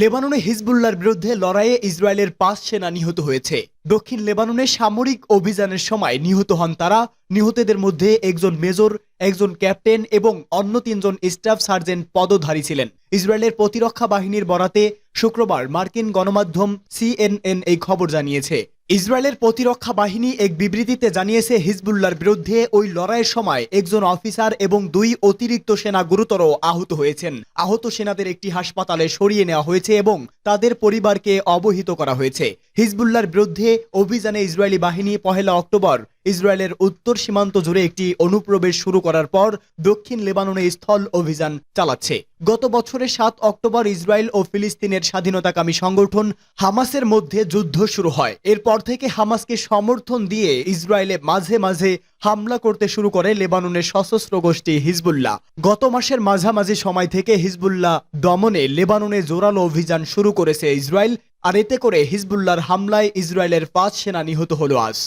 লেবাননে হিজবুল্লার বিরুদ্ধে লড়াইয়ে ইসরায়েলের পাঁচ সেনা নিহত হয়েছে। দক্ষিণ লেবাননে সামরিক অভিযানের সময় নিহত হন তারা। নিহতদের মধ্যে একজন মেজর, একজন ক্যাপ্টেন এবং অন্য তিনজন স্টাফ সার্জেন্ট পদধারী ছিলেন। ইসরায়েলের প্রতিরক্ষা বাহিনীর বরাতে শুক্রবার মার্কিন গণমাধ্যম সিএনএন এই খবর জানিয়েছে। ইসরায়েলের প্রতিরক্ষা বাহিনী এক বিবৃতিতে জানিয়েছে হিজবুল্লার বিরুদ্ধে ওই লড়াইয়ের সময় একজন অফিসার এবং দুই অতিরিক্ত সেনা গুরুতর আহত হয়েছেন। আহত সেনাদের একটি হাসপাতালে সরিয়ে নেওয়া হয়েছে এবং তাদের পরিবারকে অবহিত করা হয়েছে। হিজবুল্লার বিরুদ্ধে অভিযানে ইসরায়েলি বাহিনী পহেলা অক্টোবর ইসরায়েলের উত্তর সীমান্ত জুড়ে একটি অনুপ্রবেশ শুরু করার পর দক্ষিণ লেবাননে স্থল অভিযান চালাচ্ছে। গত বছরের সাত অক্টোবর ইসরায়েল ও ফিলিস্তিনের স্বাধীনতাকামী সংগঠন হামাসের মধ্যে যুদ্ধ শুরু হয়। এরপর থেকে হামাসকে সমর্থন দিয়ে ইসরায়েলে মাঝে মাঝে হামলা করতে শুরু করে লেবাননের সশস্ত্র গোষ্ঠী হিজবুল্লাহ। গত মাসের মাঝামাঝি সময় থেকে হিজবুল্লাহ দমনে লেবাননে জোরালো অভিযান শুরু করেছে ইসরায়েল, আর এতে করে হিজবুল্লাহর হামলায় ইসরায়েলের পাঁচ সেনা নিহত হলো আজ।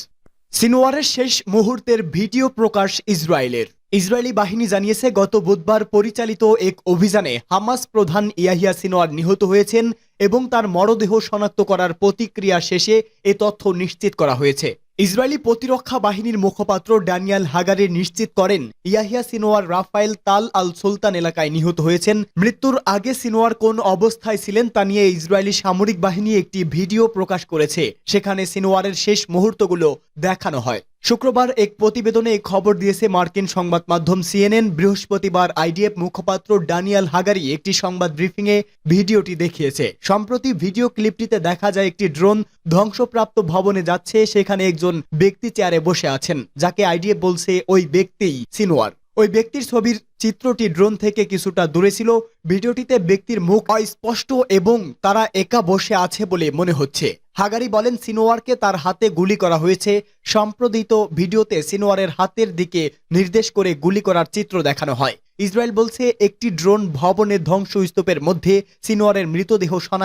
সিনোয়ারের শেষ মুহূর্তের ভিডিও প্রকাশ ইসরায়েলের। ইসরায়েলি বাহিনী জানিয়েছে, গত বুধবার পরিচালিত এক অভিযানে হামাস প্রধান ইয়াহিয়া সিনোয়ার নিহত হয়েছেন এবং তার মরদেহ শনাক্ত করার প্রতিক্রিয়া শেষে এ তথ্য নিশ্চিত করা হয়েছে। ইসরায়েলি প্রতিরক্ষা বাহিনীর মুখপাত্র ড্যানিয়াল হাগারে নিশ্চিত করেন, ইয়াহিয়া সিনোয়ার রাফায়েল তাল আল সুলতান এলাকায় নিহত হয়েছেন। মৃত্যুর আগে সিনোয়ার কোন অবস্থায় ছিলেন তা নিয়ে ইসরায়েলি সামরিক বাহিনী একটি ভিডিও প্রকাশ করেছে। সেখানে সিনোয়ারের শেষ মুহূর্তগুলো দেখানো হয়। শুক্রবার এক প্রতিবেদনে এই খবর দিয়েছে মার্কিন সংবাদ মাধ্যম সিএনএন। বৃহস্পতিবার আইডিএফ মুখপাত্র ডানিয়াল হাগারি একটি সংবাদ ব্রিফিংয়ে ভিডিওটি দেখিয়েছে। সম্প্রতি ভিডিও ক্লিপটিতে দেখা যায়, একটি ড্রোন ধ্বংসপ্রাপ্ত ভবনে যাচ্ছে, সেখানে একজন ব্যক্তি চেয়ারে বসে আছেন, যাকে আইডিএফ বলছে ওই ব্যক্তিই সিনোয়ার। ওই ব্যক্তির ছবির চিত্রটি ড্রোন থেকে কিছুটা দূরে ছিল। ভিডিওটিতে ব্যক্তির মুখ অস্পষ্ট এবং তারা একা বসে আছে বলে মনে হচ্ছে। হাগারি বলেন, সিনোয়ারকে তার হাতে গুলি করা হয়েছে। সম্প্রদিত ভিডিওতে সিনোয়ারের হাতের দিকে নির্দেশ করে গুলি করার চিত্র দেখানো হয়। ইসরায়েল বলছে, একটি ড্রোন ভবনের ধ্বংসস্তূপের মধ্যে সিনোয়ারের মৃতদেহ শনাক্ত